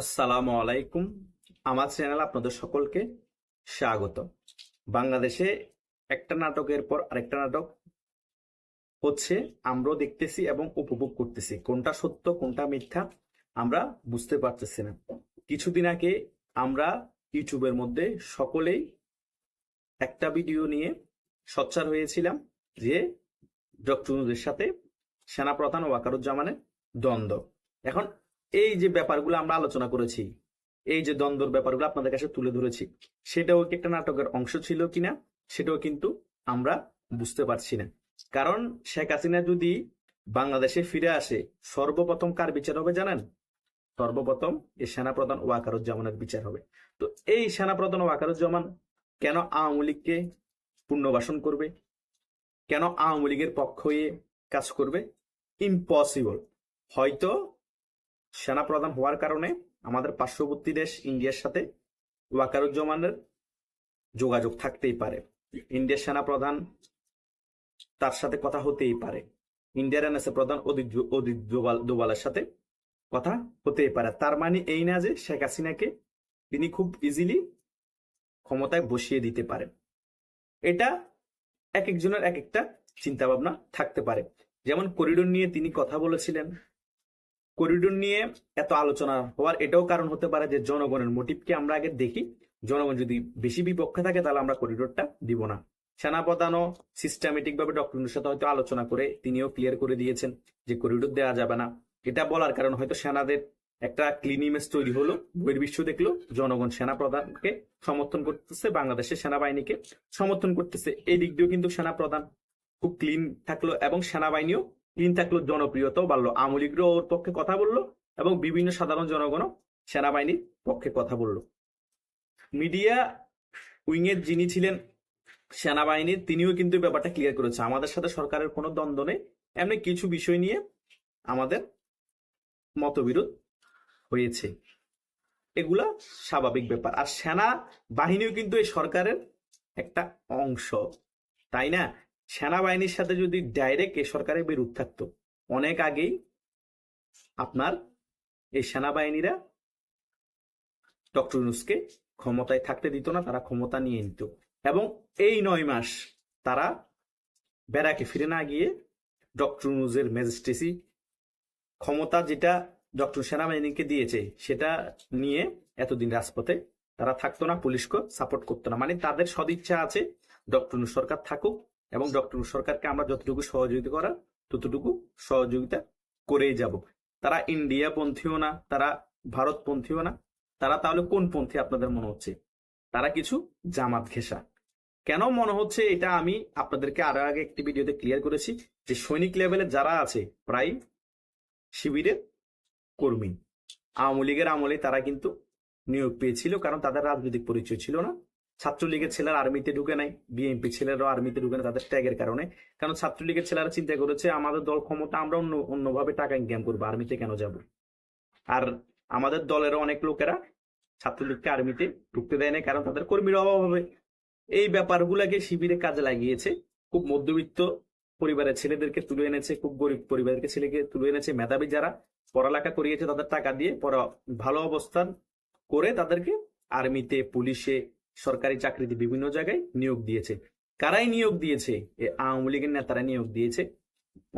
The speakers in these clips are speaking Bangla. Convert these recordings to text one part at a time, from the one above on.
আসসালামু আলাইকুম। আমার চ্যানেল আপনাদের সকলকে স্বাগত। বাংলাদেশে একটা নাটকের পর আরেকটা নাটক হচ্ছে, আমরাও দেখতেছি এবং উপভোগ করতেছি। কোনটা সত্য, কোনটা মিথ্যা, আমরা বুঝতে পারতেছি না। কিছুদিন আগে আমরা ইউটিউবের মধ্যে সকলেই একটা ভিডিও নিয়ে সোচ্চার হয়েছিলাম যে ডক্টর সাথে সেনাপ্রধান ওয়াকারুজ্জামানের দ্বন্দ্ব। এখন এই যে ব্যাপারগুলো আমরা আলোচনা করেছি, এই যে দ্বন্দ্বর ব্যাপারগুলো আপনাদের কাছে তুলে ধরেছি, সেটাও কি একটা নাটকের অংশ ছিল কিনা, সেটাও কিন্তু আমরা বুঝতে পারছি না। কারণ শেখ হাসিনা যদি বাংলাদেশে ফিরে আসে, সর্বপ্রথম কার বিচার হবে জানেন? সর্বপ্রথম এই সেনাপ্রধান ওয়াকারুজ্জামানের বিচার হবে। তো এই সেনাপ্রধান ওয়াকারুজ্জামান কেন আওয়ামী লীগকে পুনর্বাসন করবে? কেন আওয়ামী লীগের পক্ষ হয়ে কাজ করবে? ইম্পসিবল হয়তো সেনাপ্রধান হওয়ার কারণে আমাদের পার্শ্ববর্তী দেশ ইন্ডিয়ার সাথে ওয়াকারুজ্জামানের যোগাযোগ থাকতেই পারে। ইন্ডিয়ার সেনাপ্রধান তার সাথে কথা হতেই পারে। ইন্ডিয়ার এনএসএ প্রধান অদিত দোবালের সাথে কথা হতেই পারে। তার মানে এই না যে শেখ হাসিনাকে তিনি খুব ইজিলি ক্ষমতায় বসিয়ে দিতে পারেন। এটা এক একজনের এক একটা চিন্তা ভাবনা থাকতে পারে। যেমন করিডোর নিয়ে তিনি কথা বলেছিলেন। করিডোর নিয়ে এত আলোচনা হওয়ার এটাও কারণ হতে পারে যে জনগণের মোটিভকে আমরা আগে দেখি। জনগণ যদি বেশি বিপক্ষে থাকে, তাহলে আমরা করিডোরটা দিব না। সেনাপ্রধানও সিস্টেমেটিক ভাবে ডক্টরের সাথে হয়তো আলোচনা করে তিনিও ক্লিয়ার করে দিয়েছেন যে করিডোর দেওয়া যাবে না। এটা বলার কারণ হয়তো সেনাদের একটা ক্লিন ইমেজ তৈরি হলো, বহির্বিশ্ব দেখল, জনগণ সেনাপ্রধানকে সমর্থন করতেছে, বাংলাদেশের সেনাবাহিনীকে সমর্থন করতেছে। এই দিক দিয়েও কিন্তু সেনাপ্রধান খুব ক্লিন থাকল এবং সেনাবাহিনীও ক্লিন থাকল জনপ্রিয়তাও বাড়লো। আওয়ামী লীগও ওর পক্ষে কথা বলল এবং বিভিন্ন সাধারণ জনগণও সেনাবাহিনীর পক্ষে কথা বলল। মিডিয়া উইংয়ের যিনি ছিলেন সেনাবাহিনীর তিনিও কিন্তু ব্যাপারটা ক্লিয়ার করেছে। আমাদের সাথে সরকারের কোনো দ্বন্দ্ব নেই। এমনি কিছু বিষয় নিয়ে আমাদের মতবিরোধ হয়েছে। এগুলা স্বাভাবিক ব্যাপার। আর সেনা বাহিনীও কিন্তু এই সরকারের একটা অংশ, তাই না? সেনাবাহিনীর সাথে যদি ডাইরেক্ট এ সরকারের বিরোধ থাকতো, অনেক আগেই আপনার এই সেনাবাহিনীরা ডক্টর ইউনুসকে ক্ষমতায় থাকতে দিত না, তারা ক্ষমতা নিয়ে নিত। এবং এই নয় মাস তারা বেড়াকে ফিরে না গিয়ে ডক্টর ইউনুসের ম্যাজিস্ট্রেসি ক্ষমতা যেটা ডক্টর সেনাবাহিনীকে দিয়েছে, সেটা নিয়ে এতদিন রাজপথে তারা থাকতো না পুলিশকে সাপোর্ট করতো না। মানে তাদের সদিচ্ছা আছে ডক্টর সরকার থাকুক এবং ডক্টর সরকারকে আমরা যতটুকু সহযোগিতা করার ততটুকু সহযোগিতা করেই যাব। তারা ইন্ডিয়া পন্থীও না, তারা ভারত পন্থীও না, তারা তাহলে কোন পন্থী আপনাদের মনে হচ্ছে? তারা কিছু জামাত ঘেঁষা। কেন মনে হচ্ছে এটা আমি আপনাদেরকে আরও আগে একটি ভিডিওতে ক্লিয়ার করেছি যে সৈনিক লেভেলে যারা আছে প্রায় শিবিরের কর্মী। আওয়ামী লীগের আমলে তারা কিন্তু নিয়োগ পেয়েছিল, কারণ তাদের রাজনৈতিক পরিচয় ছিল না। ছাত্রলীগের ছেলেরা আর্মিতে ঢুকে নাই বিএনপি ছেলেরাও আর্মিতে ঢুকে না তাদের ট্যাগের কারণে। কারণ ছাত্রলীগের ছেলেরা চিন্তা করেছে, আমাদের দল ক্ষমতা আমরা অন্য, অন্যভাবে টাকা ইনকাম করব, আর্মিতে কেন যাব? আর আমাদের দলের অনেক লোকেরা ছাত্রলীগকে আর্মিতে ঢুকতে দেয় না কারণ তাদের কর্মীর অভাব হবে। এই ব্যাপারগুলোকে শিবিরে কাজে লাগিয়েছে। খুব মধ্যবিত্ত পরিবারের ছেলেদেরকে তুলে এনেছে, খুব গরিব পরিবারের ছেলেকে তুলে এনেছে। মেধাবী যারা পড়ালেখা করিয়েছে তাদের টাকা দিয়ে পড়া, ভালো অবস্থান করে তাদেরকে আর্মিতে, পুলিশে সরকারি চাকরিতে বিভিন্ন জায়গায় নিয়োগ দিয়েছে। কারাই নিয়োগ দিয়েছে? এ আওয়ামী লীগের নেতারা নিয়োগ দিয়েছে।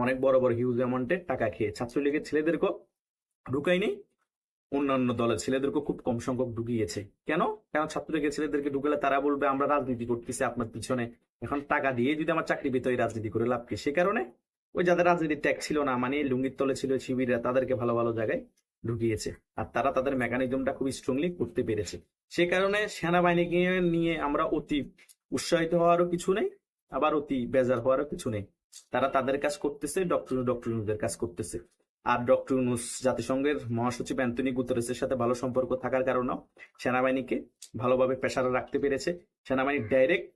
অনেক বড় বড় হিউজ অ্যামাউন্টের টাকা খেয়ে ছাত্রলীগের ছেলেদেরকেও ঢুকায়নি। অন্যান্য দলের ছেলেদেরকে খুব কম সংখ্যক ঢুকিয়েছে। কেন? কেন ছাত্রলীগের ছেলেদেরকে ঢুকালে তারা বলবে, আমরা রাজনীতি করতেছি আপনার পিছনে। এখন টাকা দিয়ে যদি আমার চাকরি পেতে রাজনীতি করে লাভ কি? সে কারণে ওই যাদের রাজনীতির ট্যাগ ছিল না মানে লুঙ্গির তলে ছিল শিবিরা তাদেরকে ভালো ভালো জায়গায় ঢুকিয়েছে। আর তারা তাদের মেকানিজমটা খুব স্ট্রংলি করতে পেরেছে। সে কারণে সেনাবাহিনীকে নিয়ে আমরা অতি উৎসাহিত হওয়ারও কিছু নেই, আবার অতি বেজার হওয়ারও কিছু নেই। তারা তাদের কাজ করতেছে ডক্টর ডক্টর ইউনুসের কাজ করতেছে। আর ডক্টর ইউনুস জাতিসংঘের মহাসচিব অ্যান্টনি গুতরেসের সাথে ভালো সম্পর্ক থাকার কারণেও সেনাবাহিনীকে ভালোভাবে প্রেসারে রাখতে পেরেছে। সেনাবাহিনী ডাইরেক্ট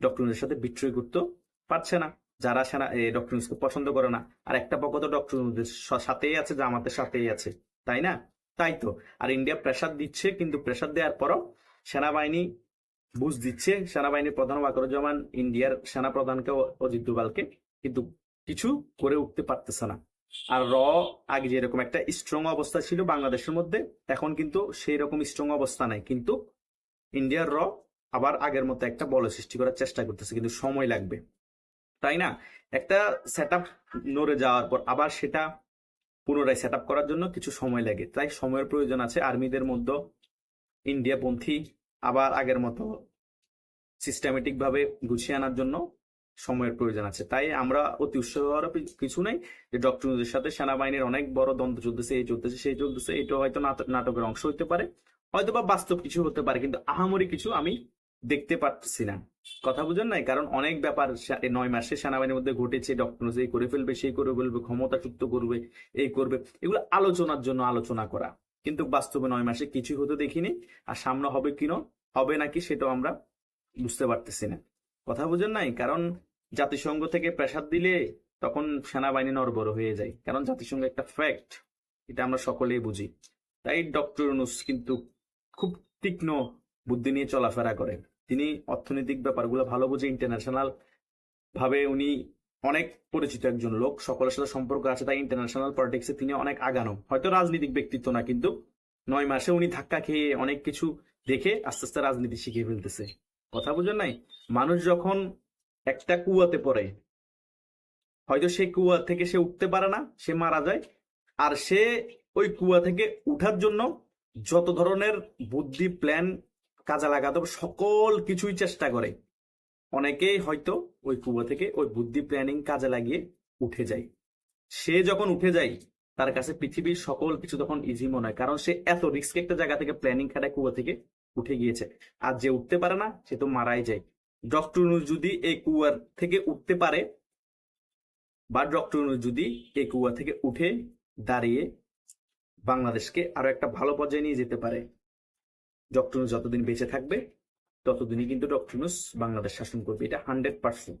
ডক্টর ইউনুসের সাথে বিক্রয় করতে পারছে না। যারা সেনা ডক্টর ইউনুসকে পছন্দ করে না, আর একটা পক্ষ তো ডক্টর ইউনুসের সাথেই আছে জামাতের সাথেই আছে, তাই না? তাই তো, আর ইন্ডিয়া প্রেসার দিচ্ছে, কিন্তু প্রেসার দেওয়ার পরও সেনাবাহিনী বুঝ দিচ্ছে, সেনাবাহিনীর প্রধান ওয়াকরুজ্জামান ইন্ডিয়ার সেনা প্রধানকে অজিত দোভালকে কিন্তু কিছু করে উঠতে পারতেছে না। আর র, আগে যেরকম একটা স্ট্রং অবস্থা ছিল বাংলাদেশের মধ্যে, এখন কিন্তু সেই রকম স্ট্রং অবস্থা নাই, কিন্তু ইন্ডিয়ার র আবার আগের মতো একটা বল সৃষ্টি করার চেষ্টা করতেছে, কিন্তু সময় লাগবে। তাই না? একটা সেট আপ নড়ে যাওয়ার পর আবার সেটা পুনরায় সেট আপ করার জন্য কিছু সময় লাগে। তাই সময়ের প্রয়োজন আছে। আর্মিদের মধ্যে ইন্ডিয়াপন্থী আবার আগের মতো সিস্টেমেটিক ভাবে গুছিয়ে আনার জন্য সময়ের প্রয়োজন আছে। তাই আমরা অতি উৎসাহ হওয়ার কিছু নাই যে ডক্টরদের সাথে সেনাবাহিনীর অনেক বড় দ্বন্দ্ব চলতেছে, এই চলতেছে, সেই চলতেছে এটা হয়তো নাট- নাটকের অংশ হতে পারে। হয়তো বা বাস্তব কিছু হতে পারে, কিন্তু আহামরি কিছু আমি দেখতে পাচ্ছি না কথা বুঝেন নাই? কারণ অনেক ব্যাপার নয় মাসে সেনাবাহিনীর মধ্যে ঘটেছে ডক্টর এই করে ফেলবে, সেই করে ফেলবে ক্ষমতাচ্যুত করবে, এই করবে। এগুলো আলোচনার জন্য আলোচনা করা। কিন্তু বাস্তবে নয় মাসে কিছুই হতে দেখিনি। আর সামনে হবে কিনো? হবে নাকি সেটাও আমরা বুঝতে পারতেছি না। কথা বুঝেন নাই? কারণ জাতিসংঘ থেকে প্রেসার দিলে তখন সেনাবাহিনী নরবর হয়ে যায়। কারণ জাতিসংঘ একটা ফ্যাক্ট এটা আমরা সকলেই বুঝি। তাই ডক্টর ইউনূস কিন্তু খুব তীক্ষ্ণ বুদ্ধি নিয়ে চলাফেরা করে। তিনি অর্থনৈতিক ব্যাপারগুলো ভালো বুঝে ইন্টারন্যাশনাল ভাবে উনি অনেক পরিচিত একজন লোক, সকলের সাথে সম্পর্ক আছে, তাই ইন্টারন্যাশনাল পলিটিক্সে তিনি অনেক আগানো। হয়তো রাজনৈতিক ব্যক্তিত্ব না, কিন্তু নয় মাসে উনি ধাক্কা খেয়ে অনেক কিছু দেখে আস্তে আস্তে রাজনীতি শিখে ফেলতেছে। কথা বুঝেন নাই? মানুষ যখন একটা কুয়াতে পড়ে, হয়তো সেই কুয়া থেকে সে উঠতে পারে না, সে মারা যায়, আর সে ওই কুয়া থেকে উঠার জন্য যত ধরনের বুদ্ধি প্ল্যান কাজে লাগাতে সকল কিছুই চেষ্টা করে। অনেকেই হয়তো ওই কুয়া থেকে ওই বুদ্ধি প্ল্যানিং কাজে লাগিয়ে উঠে যায়। সে যখন উঠে যায়, তার কাছে পৃথিবীর সকল কিছু তখন ইজি মনে হয়, কারণ সে এত রিস্ক একটা জায়গা থেকে প্ল্যানিং খাটায় কুয়া থেকে উঠে গিয়েছে। আর যে উঠতে পারে না, সে তো মারাই যায়। ডক্টর যদি এই কুয়ার থেকে উঠতে পারে, বা ডক্টর যদি এই কুয়া থেকে উঠে দাঁড়িয়ে বাংলাদেশকে আরও একটা ভালো পর্যায়ে নিয়ে যেতে পারে ডক্টর নুর যতদিন বেঁচে থাকবে, ততদিনই কিন্তু ডক্টর নুস বাংলাদেশ শাসন করবে। এটা হান্ড্রেড পার্সেন্ট।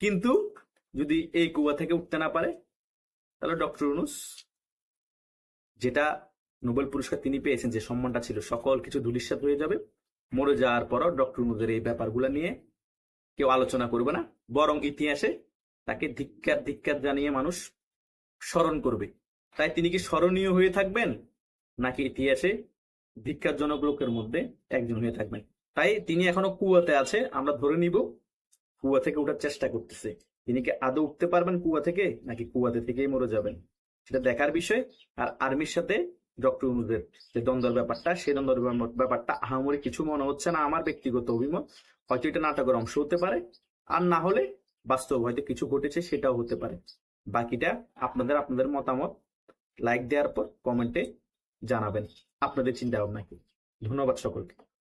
কিন্তু যদি এই কুয়া থেকে উঠতে না পারে, তাহলে ডক্টর ইউনুস যেটা নোবেল পুরস্কার তিনি পেয়েছেন, যে সম্মানটা ছিল, সকল কিছু ধুলিস্বাদ হয়ে যাবে। মরে যাওয়ার পরও ডক্টর ইউনুসের এই ব্যাপারগুলো নিয়ে কেউ আলোচনা করবে না। বরং ইতিহাসে তাকে ধিক্কার ধিক্কার জানিয়ে মানুষ স্মরণ করবে। তাই তিনি কি স্মরণীয় হয়ে থাকবেন? নাকি ইতিহাসে ধিক্কারজনক লোকের মধ্যে একজন হয়ে থাকবেন। তাই তিনি এখনও কুয়াতে আছে, আমরা ধরে নিব কুয়া থেকে ওঠার চেষ্টা করতেছে। তিনি কি আদৌ উঠতে পারবেন কুয়া থেকে, নাকি কুয়াতে থেকেই মরে যাবেন? সেটা দেখার বিষয়। আর আর্মির সাথে ডক্টর অনুদের যে দ্বন্দ্বের ব্যাপারটা, সেই দ্বন্দ্বের ব্যাপারটা আহামরি কিছু মনে হচ্ছে না, আমার ব্যক্তিগত অভিমত। হয়তো এটা নাটকের অংশ হতে পারে। আর না হলে বাস্তব হয়তো কিছু ঘটেছে, সেটাও হতে পারে। বাকিটা আপনাদের আপনাদের মতামত। লাইক দেওয়ার পর কমেন্টে জানাবেন। আপনাদের চিন্তা ভাবনা কি? ধন্যবাদ সকলকে।